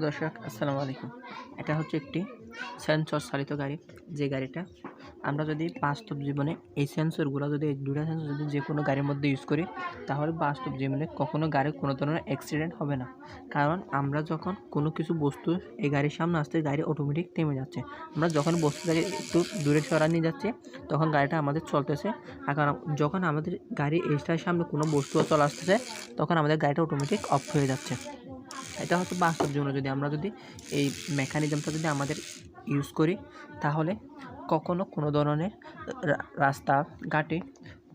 দর্শক, আসসালামু আলাইকুম। এটা হচ্ছে একটি সেন্সর চালিত গাড়ি। যে গাড়িটা আমরা যদি বাস্তব জীবনে এই সেন্সরগুলো যদি, এই দুটা সেন্সর যদি যে কোনো গাড়ির মধ্যে ইউজ করি, তাহলে বাস্তব জীবনে কখনো গাড়ির কোনো ধরনের অ্যাক্সিডেন্ট হবে না। কারণ আমরা যখন কোনো কিছু বস্তু এই গাড়ির সামনে আসতে গাড়ি অটোমেটিক থেমে যাচ্ছে। আমরা যখন বস্তু বস্তুটাকে একটু দূরে সরা নিয়ে যাচ্ছে, তখন গাড়িটা আমাদের চলতেছে। আর কারণ যখন আমাদের গাড়ি এইটার সামনে কোনো বস্তু চলে আসতেছে, তখন আমাদের গাড়িটা অটোমেটিক অফ হয়ে যাচ্ছে। এটা হচ্ছে বাস্তব জীবনে যদি আমরা যদি এই মেকানিজমটা যদি আমাদের ইউজ করি, তাহলে কখনো কোনো ধরনের রাস্তা ঘাটে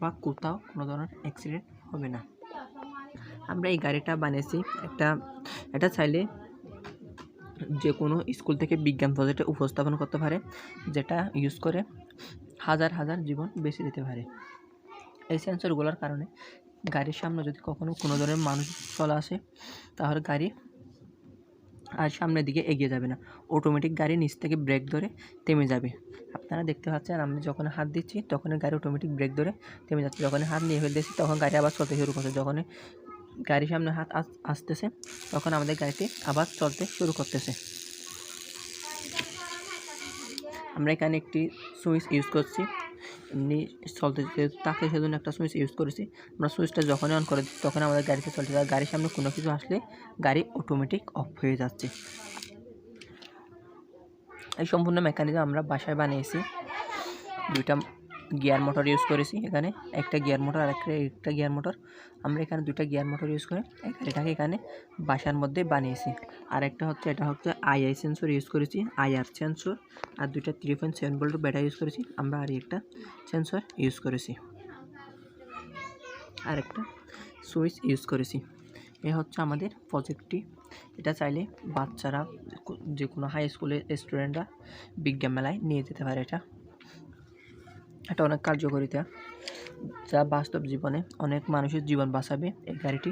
বা কোথাও কোনো ধরনের অ্যাক্সিডেন্ট হবে না। আমরা এই গাড়িটা বানিয়েছি একটা, এটা চাইলে যে কোনো স্কুল থেকে বিজ্ঞান প্রজেক্টে উপস্থাপন করতে পারে, যেটা ইউজ করে হাজার হাজার জীবন বেঁচে দিতে পারে। এই সেন্সরগুলোর কারণে গাড়ির সামনে যদি কখনো কোনো ধরনের মানুষ চলে আসে, তাহলে গাড়ি আর সামনের দিকে এগিয়ে যাবে না। অটোমেটিক গাড়ি নিচ থেকে ব্রেক ধরে থেমে যাবে। আপনারা দেখতে পাচ্ছেন, আমি যখন হাত দিচ্ছি তখন গাড়ি অটোমেটিক ব্রেক ধরে থেমে যাচ্ছে। যখন হাত নিয়ে ফেলতেছি, তখন গাড়ি আবার চলতে শুরু করছে। যখন গাড়ির সামনে হাত আস- আসতেছে, তখন আমাদের গাড়িটি আবার চলতে শুরু করতেছে। আমরা এখানে একটি সুইচ ইউজ করছি। এমনি চলতে তাকে সেজন্য একটা সুইচ ইউজ করেছি। আমরা সুইচটা যখনই অন করে তখন আমাদের গাড়িতে চলতে যায়। গাড়ির সামনে কোনো কিছু আসলে গাড়ি অটোমেটিক অফ হয়ে যাচ্ছে। এই সম্পূর্ণ মেকানিজম আমরা বাসায় বানিয়েছি। দুইটা গিয়ার মোটর ইউজ করেছি এখানে। একটা গিয়ার মোটর আর একটা একটা গিয়ার মোটর। আমরা এখানে দুটা গিয়ার মোটর ইউজ করে। এই গাড়িটাকে এখানে বাসার মধ্যে বানিয়েছি। আর একটা হচ্ছে এটা হচ্ছে আইআই সেন্সর ইউজ করেছি। আইআর সেন্সর আর দুইটা three point seven volt battery use করেছি। আমরা আর একটা সেন্সর ইউজ করেছি। আর একটা সুইচ ইউজ করেছি। এ হচ্ছে আমাদের প্রজেক্টটি এটা চাইলে বাচ্চারা যে কোনো হাই স্কুলের স্টুডেন্টরা বিজ্ঞান মেলায় নিয়ে যেতে পারে এটা। এটা অনেক কার্যকরিতা যা বাস্তব জীবনে অনেক মানুষের জীবন বাঁচাবে এই গাড়িটি।